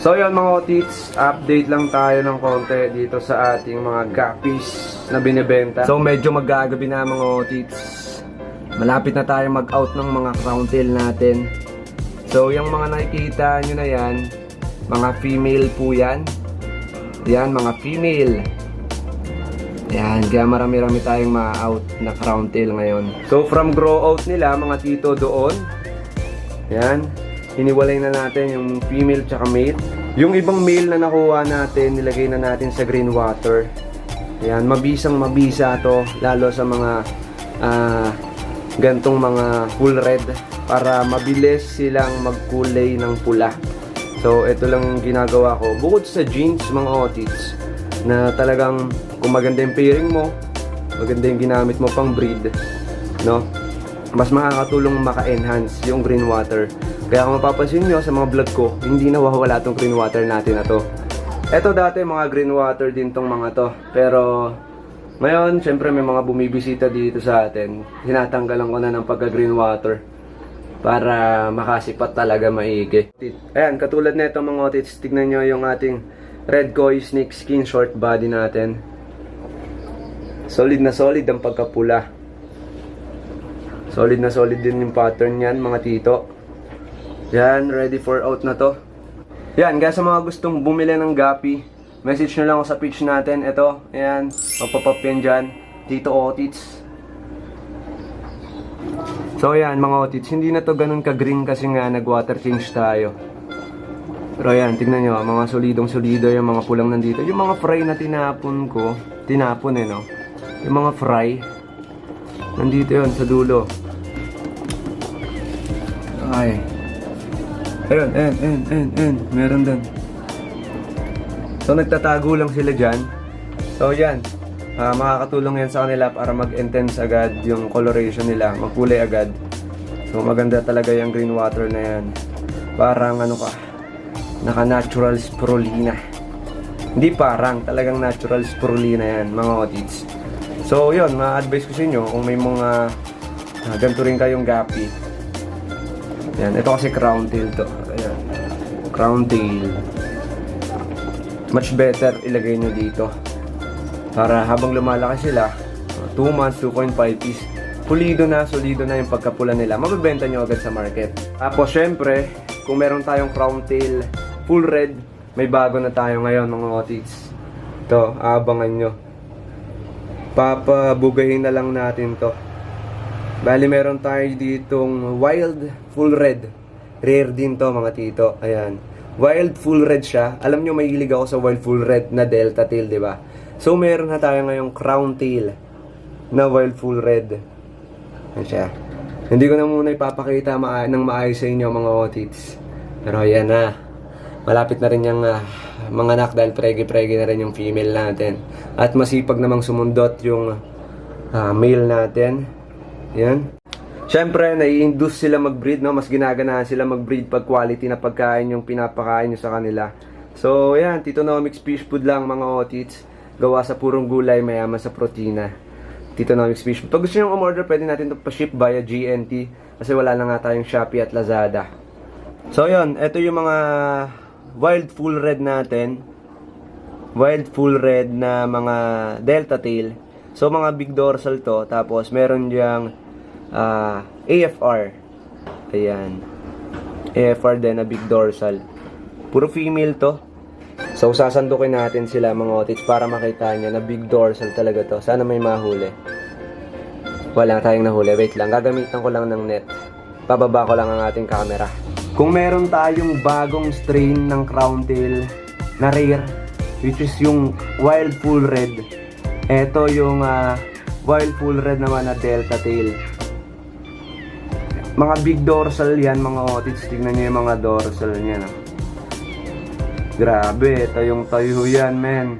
So yun mga otits, update lang tayo ng konti dito sa ating mga guppies na binibenta. So medyo magagabi na mga otits. Malapit na tayo mag-out ng mga crown tail natin. So yung mga nakikita nyo na yan, mga female po yan. Yan, mga female. Yan, kaya marami-rami tayong ma-out na crown tail ngayon. So from grow out nila, mga tito doon. Yan, hiniwalay na natin yung female tsaka male. Yung ibang male na nakuha natin, nilagay na natin sa green water. Yan, mabisang mabisa to, lalo sa mga ah, gantong mga full red para mabilis silang magkulay ng pula. So, ito lang ginagawa ko. Bukod sa jeans, mga otits, na talagang kung maganda yung pairing mo, maganda yung ginamit mo pang breed, no? Mas makakatulong maka-enhance yung green water. Kaya kung mapapansin nyo sa mga vlog ko, hindi nawawala tong green water natin na to. Eto dati mga green water din tong mga to. Pero ngayon, syempre may mga bumibisita dito sa atin. Hinatanggalan ko na ng pagka-green water para makasipat talaga maigi. Ayan, katulad na itong mga otits, tignan nyo yung ating red koi snake skin short body natin. Solid na solid ang pagkapula. Solid na solid din yung pattern yan mga tito. Yan, ready for out na to. Yan, kaya sa mga gustong bumili ng gapi, message nyo lang ako sa page natin. Ito, ayan, magpapap yan dyan. Tito Otits. So yan mga otits, hindi na to ganun ka-green kasi nga nag-water change tayo. Pero yan, tignan nyo, mga solidong solido yung mga pulang nandito. Yung mga fry na tinapon ko, tinapon eh no. Yung mga fry, nandito yon sa dulo. Ay. Ayun, ayun, ayun, ayun, ayun, meron din. So nagtatago lang sila dyan. So yan, Ah, makakatulong yan sa kanila para mag-intense agad yung coloration nila, magkulay agad. So maganda talaga yung green water na yan. Parang ano ka, naka-natural spirulina. Hindi parang, talagang natural spirulina yan, mga otits. So yun, ma-advise ko sa inyo kung may mga uh, ganito rin kayong gapi. Yan, ito kasi crown tail to. Ayan. Crown tail. Much better ilagay nyo dito. Para habang lumalaki sila, 2 months, 2.5 is pulido na, solido na yung pagkapula nila. Mabibenta nyo agad sa market. Tapos syempre, kung meron tayong crown tail full red, may bago na tayo ngayon mga otits. Ito, aabangan nyo. Papabugayin na lang natin to. Bali meron tayo ditong wild full red. Rare din to mga tito. Ayan. Wild full red siya. Alam nyo, may ako sa wild full red na delta tail, di ba? So, meron na tayo ngayong crown tail na wild full red. Yan siya. Hindi ko na muna ipapakita maa ng maayos sa inyo mga otits. Pero yan na. Malapit na rin yung ah, mga anak dahil pregi-pregi na rin yung female natin. At masipag namang sumundot yung ah, male natin. Yan. Siyempre, nai-induce sila mag-breed, no? Mas ginaganahan sila mag-breed pag quality na pagkain yung pinapakain nyo sa kanila. So, yan. Tito Nomics Fish Food lang mga otits. Gawa sa purong gulay, mayaman sa protina. Tito Nomics Fish Food. Pag gusto nyo umorder, pwede natin ito pa-ship via GNT. Kasi wala na nga tayong Shopee at Lazada. So, yun. Ito yung mga wild full red natin. Wild full red na mga delta tail. So, mga big dorsal to. Tapos, meron diyang ah, AFR. Ayan. AFR din na big dorsal. Puro female to. So, sasandukin natin sila mga otits para makita nyo na big dorsal talaga to. Sana may mahuli. Wala tayong nahuli. Wait lang. Gagamitan ko lang ng net. Pababa ko lang ang ating camera. Kung meron tayong bagong strain ng crown tail na rare, which is yung wild full red. Ito yung ah, wild full red naman na delta tail. Mga big dorsal yan, mga otits. Tingnan nyo yung mga dorsal niya. No? Grabe, tayong tayo yan, men.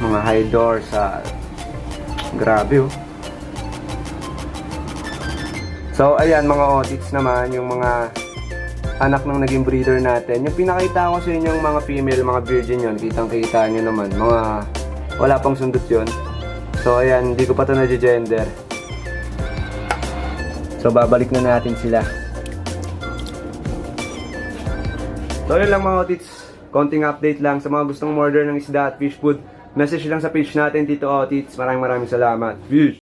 Mga high dorsal. Grabe, oh. So, ayan, mga otits naman, yung mga anak ng naging breeder natin. Yung pinakita ko sa inyo yung mga female, mga virgin yun, kitang-kita nyo naman. Mga, wala pang sundot yun. So, ayan, hindi ko pa ito na-gender. So, babalik na natin sila. So yun lang mga Otits. Konting update lang sa mga gustong order ng isda at fish food. Message lang sa page natin Tito Otits. Maraming maraming salamat. Fish!